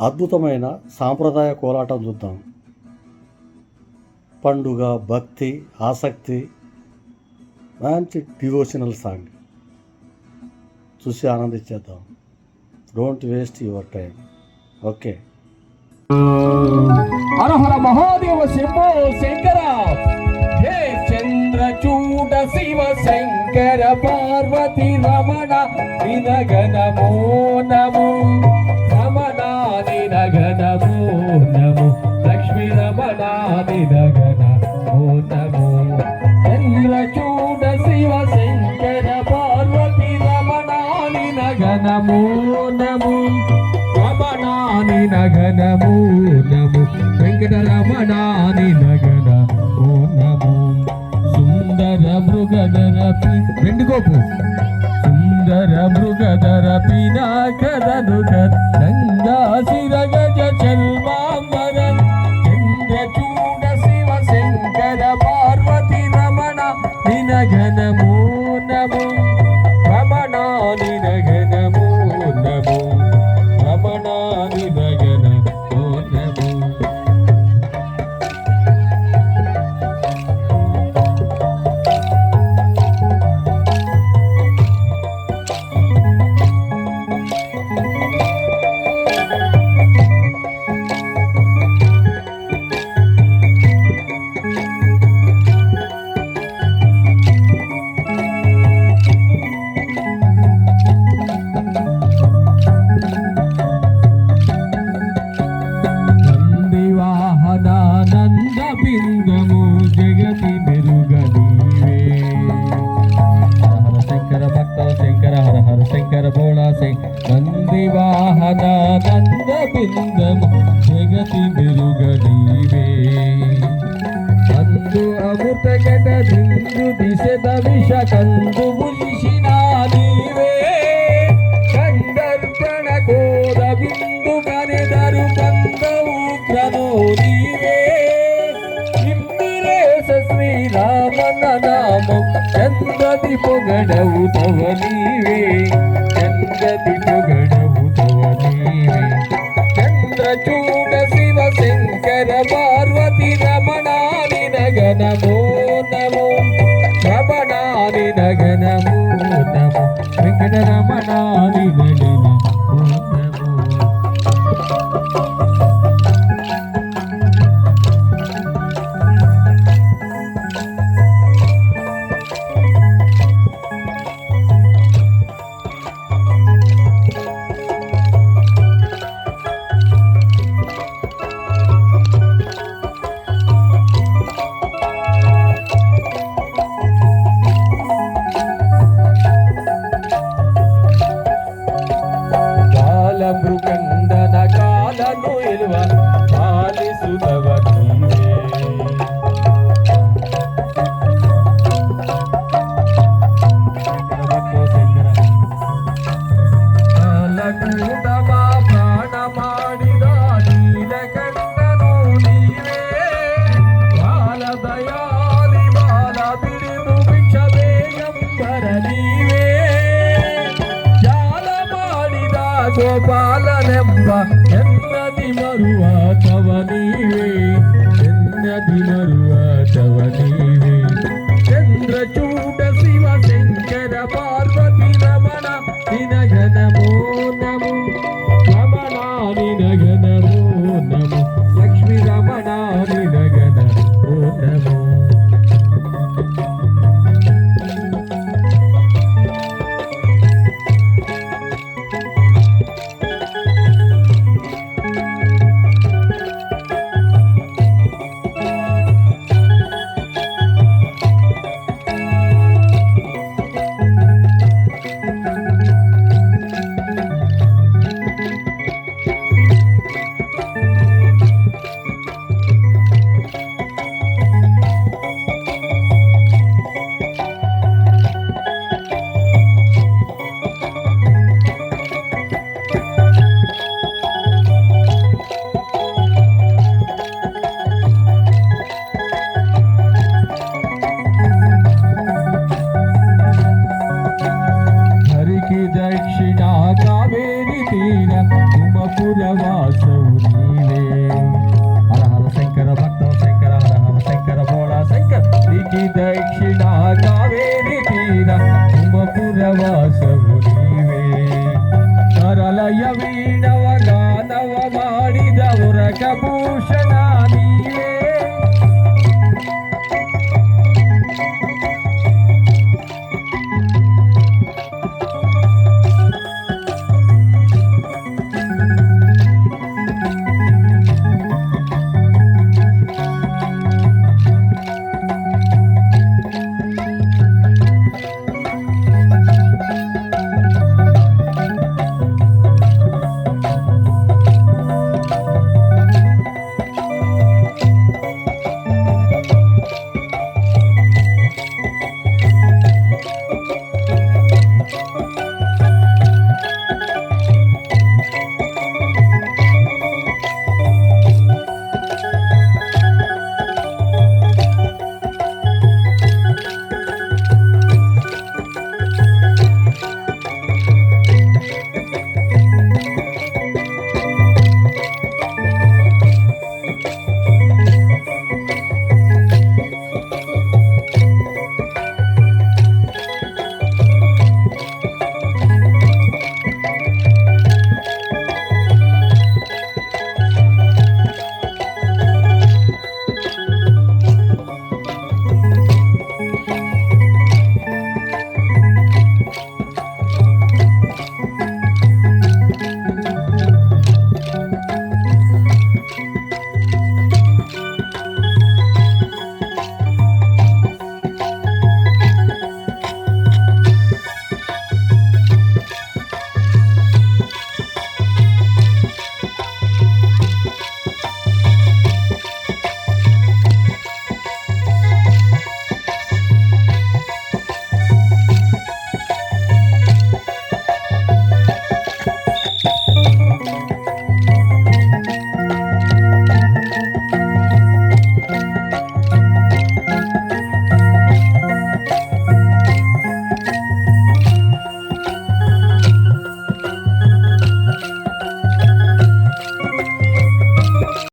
అద్భుతమైన సాంప్రదాయ కోలాటం చూద్దాం. పండుగ భక్తి ఆసక్తి మంచి డివోషనల్ సాంగ్. చూసి ఆనందించేద్దాం. Don't waste your time. Okay. Hara Mahadeva శివో Shankara హే చంద్రచూడ శివ శంకర పార్వతి రమణ నినగనమో నమో నినగనమో నము రమణాని నగనము నము వెంకట రమణాని నగన ఓ నము. సుందర మృగధర పి వెండుకోపు సుందర మృగధర పినాకరను గంగా శిరగజ బిందము జగతి మెరుగనీవే అందు అమృత గట బిందు దిశ విష కందు ములిసిన నీవే. కందర్పణ కోర బిందు కనెదరు కందవు గ్రను నీవే. ఇందిరేశ శ్రీరామన నామం చంద్రది పొగడవు తవ నీవే. నమో నమో రమణాని నగనమో నమో వెంకట రమణాని ಗೋಪಾಲನೆಂಬ ಎನ್ನದಿ ಮರುವ ತವ నమో నమో. కావేరి తీర తుమపుర వాసవు నీవే.